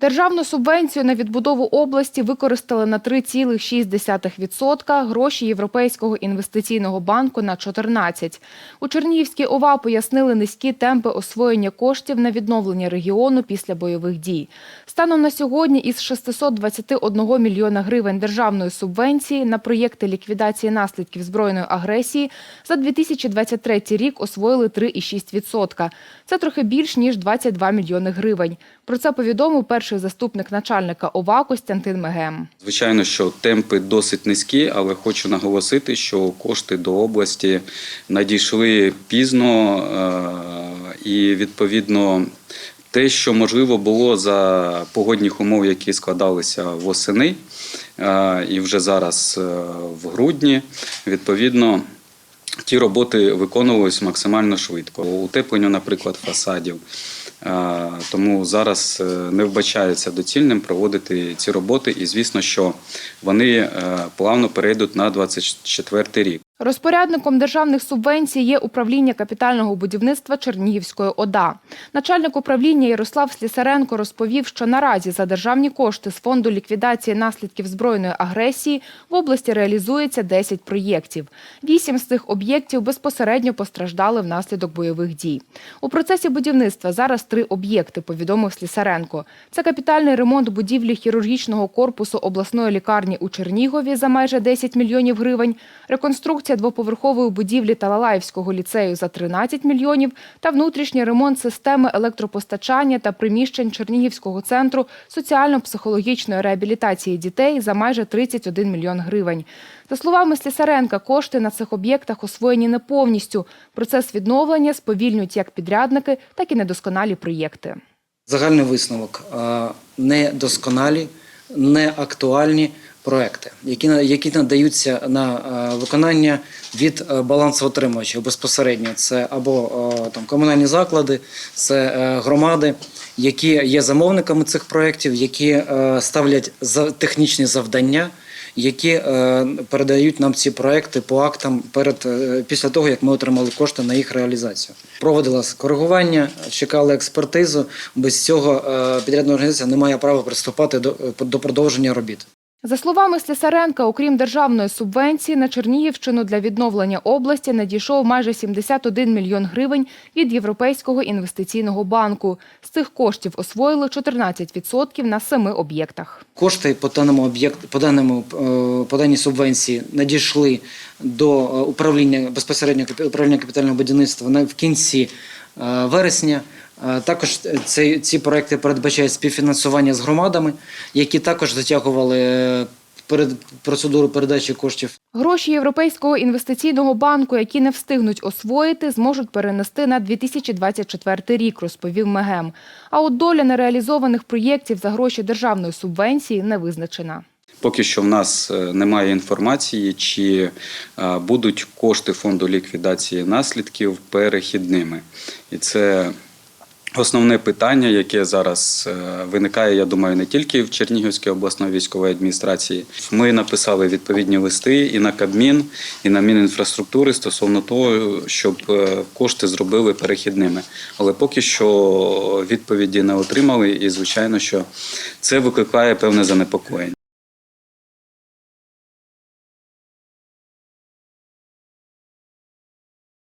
Державну субвенцію на відбудову області використали на 3,6%, гроші Європейського інвестиційного банку на 14%. У Чернігівській ОВА пояснили низькі темпи освоєння коштів на відновлення регіону після бойових дій. Станом на сьогодні із 621 мільйона гривень державної субвенції на проєкти ліквідації наслідків збройної агресії за 2023 рік освоїли 3,6%. Це трохи більш ніж 22 мільйони гривень. Про це повідомив перший заступник начальника ОВА Костянтин Мегем. Звичайно, що темпи досить низькі, але хочу наголосити, що кошти до області надійшли пізно е, і відповідно. Те, що можливо було за погодних умов, які складалися восени, е, і вже зараз е, в грудні, відповідно, ті роботи виконувалися максимально швидко. Утеплення, наприклад, фасадів. Е, Тому зараз е, не вбачається доцільним проводити ці роботи, і звісно, що вони е, плавно перейдуть на 24 рік. Розпорядником державних субвенцій є управління капітального будівництва Чернігівської ОДА. Начальник управління Ярослав Слісаренко розповів, що наразі за державні кошти з фонду ліквідації наслідків збройної агресії в області реалізується 10 проєктів. Вісім з цих об'єктів безпосередньо постраждали внаслідок бойових дій. У процесі будівництва зараз три об'єкти, повідомив Слісаренко. Це капітальний ремонт будівлі хірургічного корпусу обласної лікарні у Чернігові за майже 10 мільйонів гривень, реконструкція двоповерхової будівлі Талалаївського ліцею за 13 мільйонів та внутрішній ремонт системи електропостачання та приміщень Чернігівського центру соціально-психологічної реабілітації дітей за майже 31 мільйон гривень. За словами Слісаренка, кошти на цих об'єктах освоєні не повністю. Процес відновлення сповільнюють як підрядники, так і недосконалі проєкти. Загальний висновок недосконалі, неактуальні проекти, які, які надаються на е, виконання від е, балансоотримувачів безпосередньо. Це або е, там комунальні заклади, це громади, які є замовниками цих проєктів, які ставлять за- технічні завдання. Які е, передають нам ці проекти по актам перед е, після того, як ми отримали кошти на їх реалізацію. Проводилось коригування, чекали експертизу. Без цього е, підрядна організація не має права приступати до, до продовження робіт. За словами Слісаренка, окрім державної субвенції, на Чернігівщину для відновлення області надійшов майже 71 мільйон гривень від Європейського інвестиційного банку. З цих коштів освоїли 14% на семи об'єктах. Кошти по даному об'єкту, по даному е, по даній субвенції надійшли до е, управління безпосередньо управління капітального будівництва в кінці е, вересня. Е, Також ці, ці проекти передбачають співфінансування з громадами, які також затягували е, перед процедуру передачі коштів. Гроші Європейського інвестиційного банку, які не встигнуть освоїти, зможуть перенести на 2024 рік, розповів Мегем. А от доля нереалізованих проєктів за гроші державної субвенції не визначена. Поки що в нас е, немає інформації, чи будуть кошти фонду ліквідації наслідків перехідними. І це основне питання, яке зараз е, виникає, я думаю, не тільки в Чернігівській обласної військової адміністрації. Ми написали відповідні листи і на Кабмін, і на Мінінфраструктури стосовно того, щоб е, кошти зробили перехідними. Але поки що відповіді не отримали, і звичайно, що це викликає певне занепокоєння.